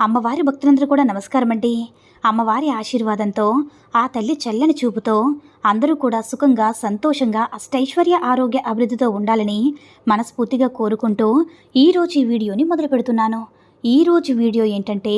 అమ్మవారి భక్తులందరూ కూడా నమస్కారం అండి అమ్మవారి ఆశీర్వాదంతో ఆ తల్లి చల్లని చూపుతో అందరూ కూడా సుఖంగా సంతోషంగా అష్టైశ్వర్య ఆరోగ్య అభివృద్ధితో ఉండాలని మనస్ఫూర్తిగా కోరుకుంటూ ఈరోజు ఈ వీడియోని మొదలు పెడుతున్నాను. ఈరోజు వీడియో ఏంటంటే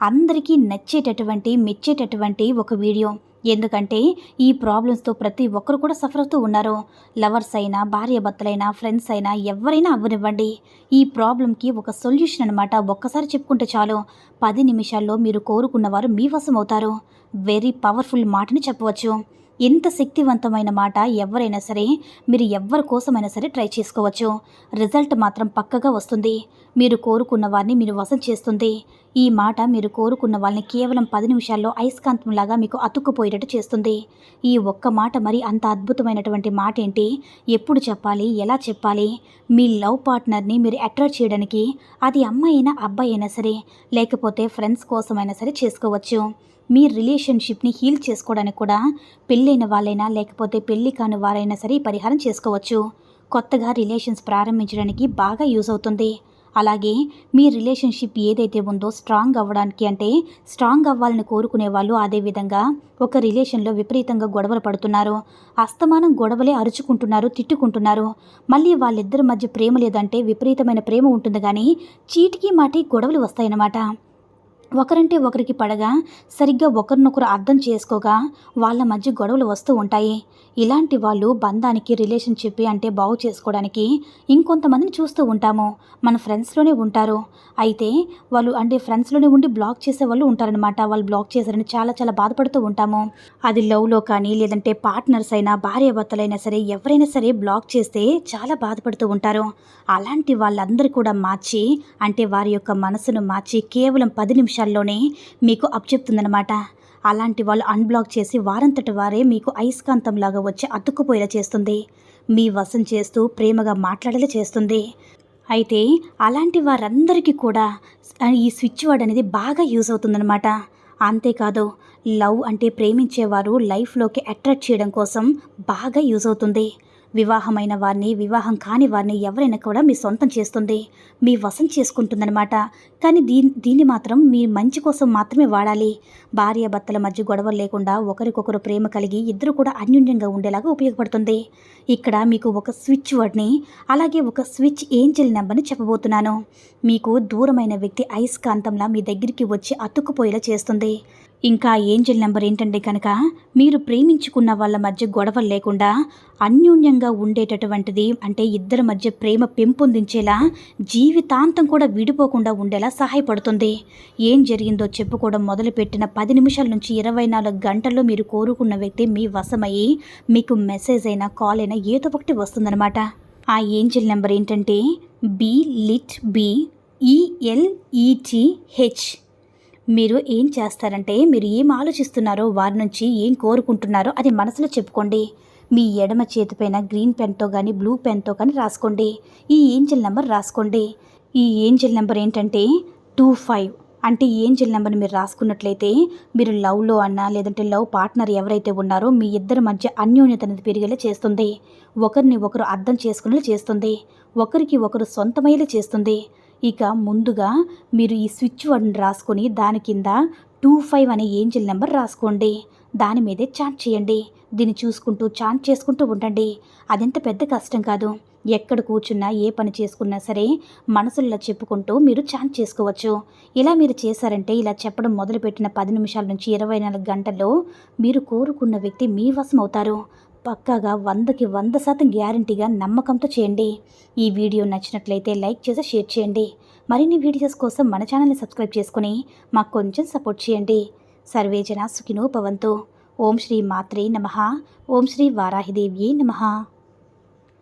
అందరికీ నచ్చేటటువంటి మెచ్చేటటువంటి ఒక వీడియో. ఎందుకంటే ఈ ప్రాబ్లమ్స్తో ప్రతి ఒక్కరు కూడా సఫర్ అవుతూ ఉన్నారు. లవర్స్ అయినా భార్య భర్తలైనా ఫ్రెండ్స్ అయినా ఎవరైనా అవ్వనివ్వండి. ఈ ప్రాబ్లంకి ఒక సొల్యూషన్ అనమాట ఒక్కసారి చెప్పుకుంటే చాలు. పది నిమిషాల్లో మీరు కోరుకున్నవారు మీ వశం అవుతారు. వెరీ పవర్ఫుల్ మాటని చెప్పవచ్చు. ఇంత శక్తివంతమైన మాట ఎవరైనా సరే మీరు ఎవరి కోసమైనా సరే ట్రై చేసుకోవచ్చు. రిజల్ట్ మాత్రం పక్కగా వస్తుంది. మీరు కోరుకున్న వారిని మీరు వశం చేస్తుంది. ఈ మాట మీరు కోరుకున్న వాళ్ళని కేవలం పది నిమిషాల్లో అయస్కాంతంలాగా మీకు అతుక్కుపోయేటట్టు చేస్తుంది. ఈ ఒక్క మాట మరి అంత అద్భుతమైనటువంటి మాట ఏంటి? ఎప్పుడు చెప్పాలి? ఎలా చెప్పాలి? మీ లవ్ పార్ట్నర్ని మీరు అట్రాక్ట్ చేయడానికి అది అమ్మాయి అయినా అబ్బాయి అయినా సరే లేకపోతే ఫ్రెండ్స్ కోసమైనా సరే చేసుకోవచ్చు. మీ రిలేషన్షిప్ని హీల్ చేసుకోవడానికి కూడా పెళ్ళైన వాళ్ళైనా లేకపోతే పెళ్ళి కాని వారైనా సరే పరిహారం చేసుకోవచ్చు. కొత్తగా రిలేషన్స్ ప్రారంభించడానికి బాగా యూజ్ అవుతుంది. అలాగే మీ రిలేషన్షిప్ ఏదైతే ఉందో స్ట్రాంగ్ అవ్వడానికి అంటే స్ట్రాంగ్ అవ్వాలని కోరుకునే వాళ్ళు అదేవిధంగా ఒక రిలేషన్లో విపరీతంగా గొడవలు పడుతున్నారు. అస్తమానం గొడవలే అరుచుకుంటున్నారు తిట్టుకుంటున్నారు. మళ్ళీ వాళ్ళిద్దరి మధ్య ప్రేమ లేదంటే విపరీతమైన ప్రేమ ఉంటుంది కానీ చీటికి మాటి గొడవలు వస్తాయన్నమాట. ఒకరంటే ఒకరికి పడగా సరిగ్గా ఒకరినొకరు అర్థం చేసుకోగా వాళ్ళ మధ్య గొడవలు వస్తూ ఉంటాయి. ఇలాంటి వాళ్ళు బంధానికి రిలేషన్షిప్ అంటే బాగు చేసుకోవడానికి ఇంకొంతమందిని చూస్తూ ఉంటాము. మన ఫ్రెండ్స్లోనే ఉంటారు. అయితే వాళ్ళు అంటే ఫ్రెండ్స్లోనే ఉండి బ్లాక్ చేసే వాళ్ళు ఉంటారనమాట వాళ్ళు బ్లాక్ చేశారని చాలా చాలా బాధపడుతూ ఉంటాము. అది లవ్లో కానీ లేదంటే పార్ట్నర్స్ అయినా భార్యాభర్తలైనా సరే ఎవరైనా సరే బ్లాక్ చేస్తే చాలా బాధపడుతూ ఉంటారు. అలాంటి వాళ్ళందరూ కూడా మార్చి అంటే వారి యొక్క మనసును మార్చి కేవలం పది నిమిషాల్లోనే మీకు అప్చెప్తుందనమాట అలాంటి వాళ్ళు అన్బ్లాక్ చేసి వారంతటి వారే మీకు అయస్కాంతంలాగా వచ్చి అతుక్కుపోయేలా చేస్తుంది. మీ వశం చేస్తూ ప్రేమగా మాట్లాడేలా చేస్తుంది. అయితే అలాంటి వారందరికీ కూడా ఈ స్విచ్ వర్డ్ అనేది బాగా యూజ్ అవుతుందన్నమాట. అంతేకాదు లవ్ అంటే ప్రేమించేవారు లైఫ్లోకి అట్రాక్ట్ చేయడం కోసం బాగా యూజ్ అవుతుంది. వివాహమైన వారిని వివాహం కాని వారిని ఎవరైనా కూడా మీ సొంతం చేస్తుంది మీ వశం చేసుకుంటుందన్నమాట. కానీ దీని దీన్ని మాత్రం మీ మంచి కోసం మాత్రమే వాడాలి. భార్య భర్తల మధ్య గొడవలు లేకుండా ఒకరికొకరు ప్రేమ కలిగి ఇద్దరు కూడా అన్యోన్యంగా ఉండేలాగా ఉపయోగపడుతుంది. ఇక్కడ మీకు ఒక స్విచ్ వర్డ్ని అలాగే ఒక స్విచ్ ఏంజల్ నెంబర్ని చెప్పబోతున్నాను. మీకు దూరమైన వ్యక్తి అయస్కాంతంలా మీ దగ్గరికి వచ్చి అతుక్కుపోయేలా చేస్తుంది. ఇంకా ఏంజల్ నెంబర్ ఏంటంటే కనుక? మీరు ప్రేమించుకున్న వాళ్ళ మధ్య గొడవలు లేకుండా అన్యోన్యంగా ఉండేటటువంటిది అంటే ఇద్దరి మధ్య ప్రేమ పెంపొందించేలా జీవితాంతం కూడా విడిపోకుండా ఉండేలా సహాయపడుతుంది. ఏం జరిగిందో చెప్పుకోవడం మొదలుపెట్టిన పది నిమిషాల నుంచి ఇరవై నాలుగు గంటల్లో మీరు కోరుకున్న వ్యక్తి మీ వశమయ్యి మీకు మెసేజ్ అయినా కాల్ అయినా ఏదో ఒకటి వస్తుందన్నమాట. ఆ ఏంజల్ నెంబర్ ఏంటంటే B lit B E L E T H మీరు ఏం చేస్తారంటే మీరు ఏం ఆలోచిస్తున్నారో వారి నుంచి ఏం కోరుకుంటున్నారో అది మనసులో చెప్పుకోండి. మీ ఎడమ చేతిపైన గ్రీన్ పెన్తో కానీ బ్లూ పెన్తో కానీ రాసుకోండి. ఈ ఏంజిల్ నెంబర్ రాసుకోండి. ఈ ఏంజిల్ నెంబర్ ఏంటంటే టూ ఫైవ్. అంటే ఏంజిల్ నెంబర్ మీరు రాసుకున్నట్లయితే మీరు లవ్లో అన్నా లేదంటే లవ్ పార్ట్నర్ ఎవరైతే ఉన్నారో మీ ఇద్దరి మధ్య అన్యోన్యత అనేది పెరిగేలా చేస్తుంది. ఒకరిని ఒకరు అర్థం చేసుకునేలా చేస్తుంది. ఒకరికి ఒకరు సొంతమయ్యేలా చేస్తుంది. ఇక ముందుగా మీరు ఈ స్విచ్ వర్డ్ని రాసుకొని దాని కింద టూ ఫైవ్ అనే ఏంజిల్ నెంబర్ రాసుకోండి. దాని మీదే చాట్ చేయండి. దీన్ని చూసుకుంటూ చాట్ చేసుకుంటూ ఉండండి. అదెంత పెద్ద కష్టం కాదు. ఎక్కడ కూర్చున్నా ఏ పని చేసుకున్నా సరే మనసుల్లో చెప్పుకుంటూ మీరు చాట్ చేసుకోవచ్చు. ఇలా మీరు చేశారంటే ఇలా చెప్పడం మొదలుపెట్టిన పది నిమిషాల నుంచి ఇరవై నాలుగు గంటల్లో మీరు కోరుకున్న వ్యక్తి మీ వశం అవుతారు పక్కాగా వందకి వంద శాతం గ్యారంటీగా నమ్మకంతో చేయండి. ఈ వీడియో నచ్చినట్లయితే లైక్ చేసి షేర్ చేయండి. మరిన్ని వీడియోస్ కోసం మన ఛానల్ని సబ్స్క్రైబ్ చేసుకుని మాకు కొంచెం సపోర్ట్ చేయండి. సర్వేజన సుఖినో భవంతు. ఓం శ్రీ మాత్రే నమ. ఓం శ్రీ వారాహిదేవ్యే నమ.